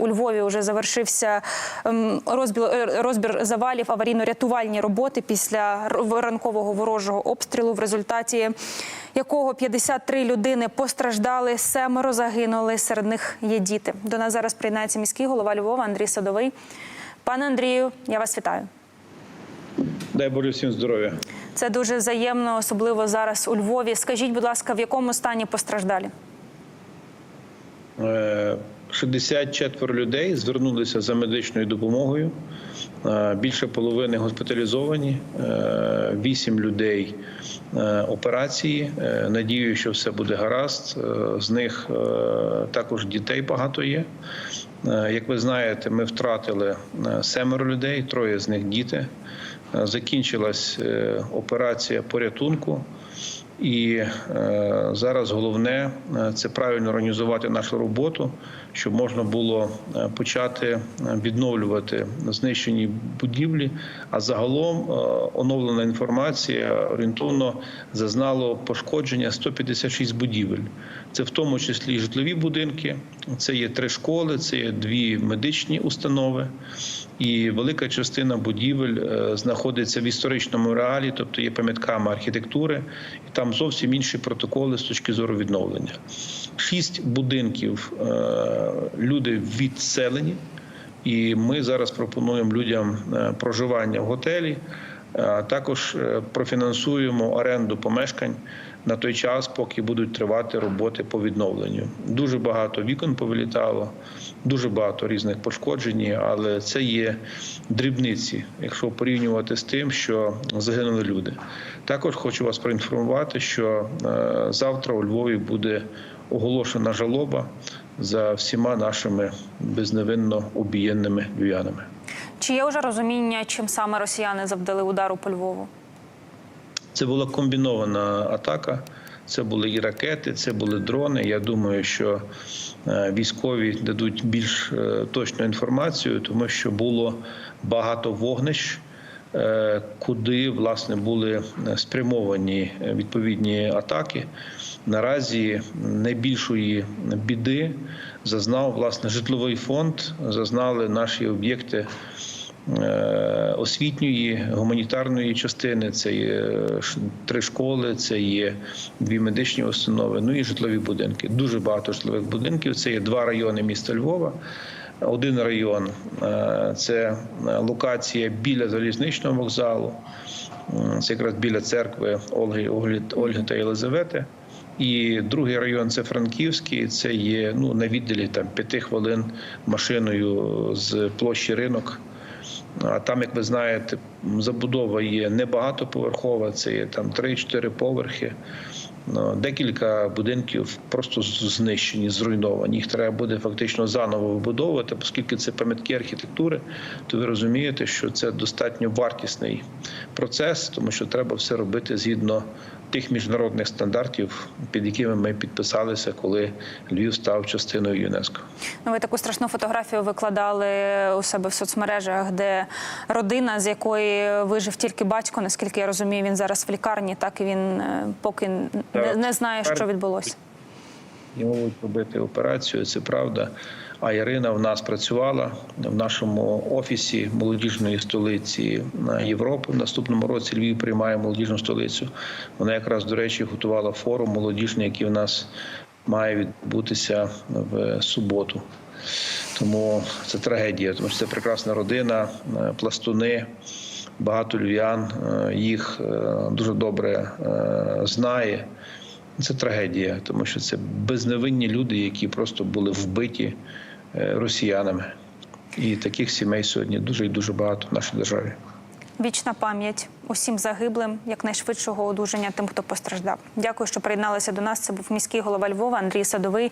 У Львові вже завершився ем, розбір, е, завалів аварійно-рятувальні роботи після ранкового ворожого обстрілу, в результаті якого 53 людини постраждали, семеро загинули. Серед них є діти. До нас зараз приєднається міський голова Львова Андрій Садовий. Пане Андрію, я вас вітаю. Дай Боже всім здоров'я. Це дуже взаємно, особливо зараз у Львові. Скажіть, будь ласка, в якому стані постраждалі? Е, 64 людей звернулися за медичною допомогою. Е, Більше половини госпіталізовані, 8 людей е, операції. Е, Надію, що все буде гаразд. Е, З них е, також дітей багато є. Е, Як ви знаєте, ми втратили е, семеро людей, троє з них діти. Е, Закінчилась е, операція порятунку. І е, зараз головне е, це правильно організувати нашу роботу, щоб можна було е, почати відновлювати знищені будівлі. А загалом оновлена інформація орієнтовно зазнало пошкодження 156 будівель. Це в тому числі житлові будинки, це є три школи, це є дві медичні установи. І велика частина будівель е, знаходиться в історичному реалі, тобто є пам'ятками архітектури, і там зовсім інші протоколи з точки зору відновлення. Шість будинків е, люди відселені, і ми зараз пропонуємо людям е, проживання в готелі. А Також е, профінансуємо оренду помешкань на той час, поки будуть тривати роботи по відновленню. Дуже багато вікон повилітало, дуже багато різних пошкоджень, але це є дрібниці, якщо порівнювати з тим, що загинули люди. Також хочу вас проінформувати, що е, завтра у Львові буде оголошена жалоба за всіма нашими безневинно обієнними львів'янами. Чи є вже розуміння, чим саме росіяни завдали удару по Львову? Це була комбінована атака. Це були і ракети, це були дрони. Я думаю, що е, військові дадуть більш е, точну інформацію, тому що було багато вогнищ, куди власне були спрямовані е, відповідні атаки. Наразі найбільшої біди зазнав власне житловий фонд, зазнали наші об'єкти е, освітньої гуманітарної частини. Це є три школи, це є дві медичні установи, ну і житлові будинки. Дуже багато житлових будинків. Це є два райони міста Львова. Один район е, це локація біля залізничного вокзалу. Це якраз біля церкви Ольги, Ольги, та Єлизавети. І другий район це Франківський. Це є ну на відділі там п'яти хвилин машиною з площі ринок. А там, як ви знаєте, забудова є небагатоповерхова, це є там 3-4 поверхи. Ну, Декілька будинків просто знищені, зруйновані. Їх треба буде фактично заново вибудовувати, оскільки це пам'ятки архітектури, то ви розумієте, що це достатньо вартісний процес, тому що треба все робити згідно тих міжнародних стандартів, під якими ми підписалися, коли Львів став частиною ЮНЕСКО. Ну, ви таку страшну фотографію викладали у себе в соцмережах, де родина, з якої вижив тільки батько, наскільки я розумію, він зараз в лікарні, так і він е, поки не, не знає, що відбулося. Йому будуть робити операцію, це правда. А Ірина в нас працювала в нашому офісі молодіжної столиці Європи. В наступному році Львів приймає молодіжну столицю. Вона якраз до речі готувала форум молодіжний, який в нас має відбутися в суботу. Тому це трагедія, тому що це прекрасна родина, е, пластуни. Багато львів'ян е, їх е, дуже добре е, знає. Це трагедія, тому що це безневинні люди, які просто були вбиті росіянами. І таких сімей сьогодні дуже і дуже багато в нашій державі. Вічна пам'ять усім загиблим, якнайшвидшого одужання тим, хто постраждав. Дякую, що приєдналися до нас. Це був міський голова Львова Андрій Садовий.